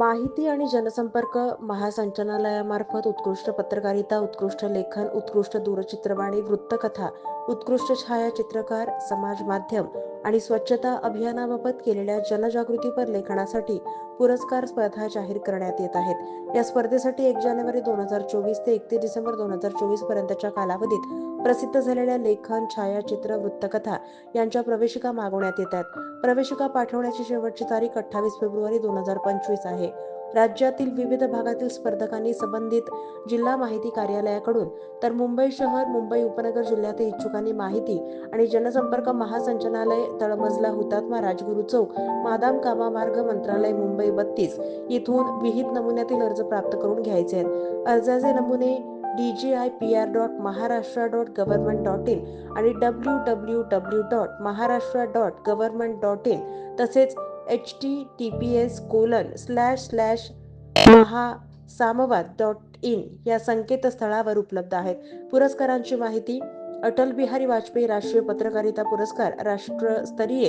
माहिती आणि जनसंपर्क महासंचालनालयामार्फत उत्कृष्ट पत्रकारिता उत्कृष्ट लेखन उत्कृष्ट दूरचित्रवाणी वृत्तकथा उत्कृष्ट छायाचित्रकार समाज माध्यम आणि स्वच्छता अभियानाबाबत केलेल्या जनजागृतीपर लेखनासाठी पुरस्कार स्पर्धा जाहीर करण्यात येत आहेत. या स्पर्धेसाठी एक जानेवारी दोन हजार चोवीस ते एकतीस डिसेंबर दोन हजार चोवीस पर्यंतच्या कालावधीत प्रसिद्ध झालेल्या लेखन छायाचित्र वृत्तकथा यांच्या प्रवेशिका मागवण्यात येत आहेत. प्रवेशिका पाठवण्याची शेवटची तारीख अठ्ठावीस फेब्रुवारी दोन हजार पंचवीस आहे. राज्यातील विविध भागातील स्पर्धकांनी संबंधित जिल्हा माहिती कार्यालयाकडून तर मुंबई शहर मुंबई उपनगर जिल्ह्यातील इच्छुकांनी माहिती आणि जनसंपर्क महासंचालनालय तळमजला हुतात्मा राजगुरू चौक मादाम कामा मार्ग मंत्रालय मुंबई बत्तीस इथून विहित नमुन्यातील अर्ज प्राप्त करून घ्यायचे आहेत. अर्जाचे नमुने D G I P R dot Maharashtra dot government dot in आणि W W W dot Maharashtra dot government dot in तसेच H T T P S colon slash slash Mahasamvad dot in या संकेतस्थळावर उपलब्ध आहेत. पुरस्कारांची माहिती अटल बिहारी वाजपेयी राष्ट्रीय पत्रकारिता पुरस्कार राष्ट्रस्तरीय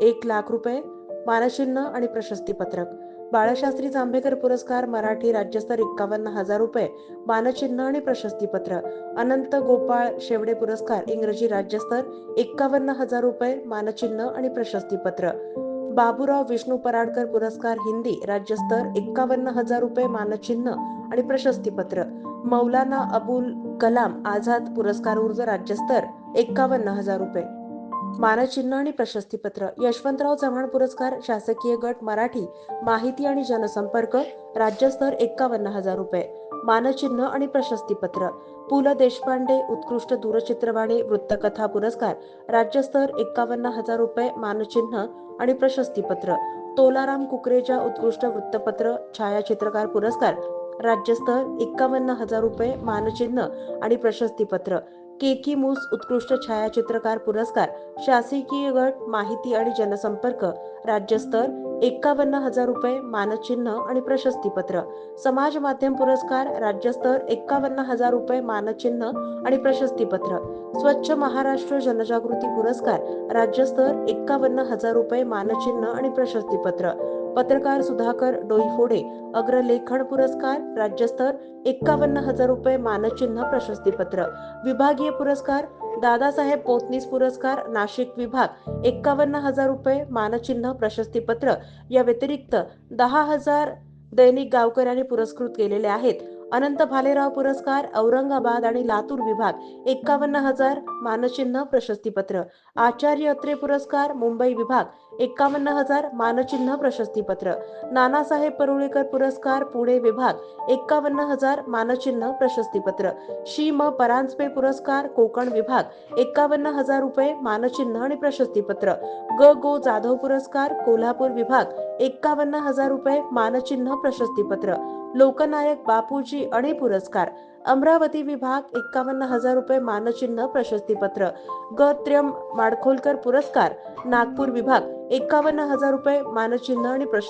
एक लाख रुपये मानचिन्ह आणि प्रशस्तीपत्रक बाळशास्त्री जांभेकर पुरस्कार मराठी राज्यस्तर एक्कावन्न हजार रुपये मानचिन्ह आणि प्रशस्तीपत्र अनंत गोपाळ शेवडे पुरस्कार इंग्रजी राज्यस्तर एक्कावन्न हजार रुपये मानचिन्ह आणि प्रशस्तीपत्र बाबूराव विष्णू पराडकर पुरस्कार हिंदी राज्यस्तर एक्कावन्न हजार रुपये मानचिन्ह आणि प्रशस्तीपत्र मौलाना अबुल कलाम आझाद पुरस्कार ऊर्ज राज्यस्तर एक्कावन्न हजार रुपये. मानचिन्ह आणि प्रशस्तीपत्र यशवंतराव चव्हाण पुरस्कार शासकीय गट मराठी माहिती आणि जनसंपर्क राज्यस्तर एक्कावन्न हजार रुपये. मानचिन्ह आणि प्रशस्तीपत्र पु ल देशपांडे उत्कृष्ट दूरचित्रवाणी वृत्तकथा पुरस्कार राज्यस्तर एक्कावन्न हजार रुपये मानचिन्ह आणि प्रशस्तीपत्र तोलाराम कुकरेजा उत्कृष्ट वृत्तपत्र छायाचित्रकार पुरस्कार राज्यस्तर एक्कावन्न हजार रुपये मानचिन्ह आणि प्रशस्तीपत्र केकी मूस उत्कृष्ट छायाचित्रकार पुरस्कार शासकीय गट माहिती आणि जनसंपर्क राज्यस्तर एक्कावन्न हजार रुपये मानचिन्ह आणि प्रशस्तीपत्र. समाज माध्यम पुरस्कार राज्यस्तर एक्कावन्न हजार रुपये मानचिन्ह आणि प्रशस्तीपत्र. स्वच्छ महाराष्ट्र जनजागृती पुरस्कार राज्यस्तर एक्कावन्न हजार रुपये मानचिन्ह आणि प्रशस्तीपत्र. पत्रकार सुधाकर डोईफोडे अग्रलेखन पुरस्कार राज्यस्तर एक्कावन्न हजार रुपये मानचिन्ह प्रशस्तीपत्र विभागीय पुरस्कार दादासाहेब पोतनीस पुरस्कार नाशिक विभाग एक्कावन्न हजार रुपये मानचिन्ह प्रशस्तीपत्र या व्यतिरिक्त दहा हजार दैनिक गावकऱ्यांनी पुरस्कृत केलेले आहेत. अनंत भालेराव पुरस्कार औरंगाबाद आणि लातूर विभाग एक्कावन्न हजार मानचिन्ह प्रशस्तीपत्र. आचार्य अत्रे पुरस्कार मुंबई विभाग एक्कावन्न हजार मानचिन्ह प्रशस्तीपत्र. नानासाहेब परुळेकर पुरस्कार पुणे विभाग एक्कावन्न हजार मानचिन्ह प्रशस्तीपत्र. शी म. परांजपे पुरस्कार कोकण विभाग एक्कावन्न हजार रुपये मानचिन्ह आणि प्रशस्तीपत्र. ग. गो. जाधव पुरस्कार कोल्हापूर विभाग एक्कावन्न हजार रुपये मानचिन्ह प्रशस्तीपत्र. लोकनायक बापूजी अणे पुरस्कार. अमरावती विभाग एक्कावन्न हजार रुपये मानचिन्ह प्रशस्तीपत्र. ग त्र्यम माडखोलकर पुरस्कार. नागपूर विभाग एक्कावन्न हजार रुपये मानचिन्ह आणि प्रशस्ती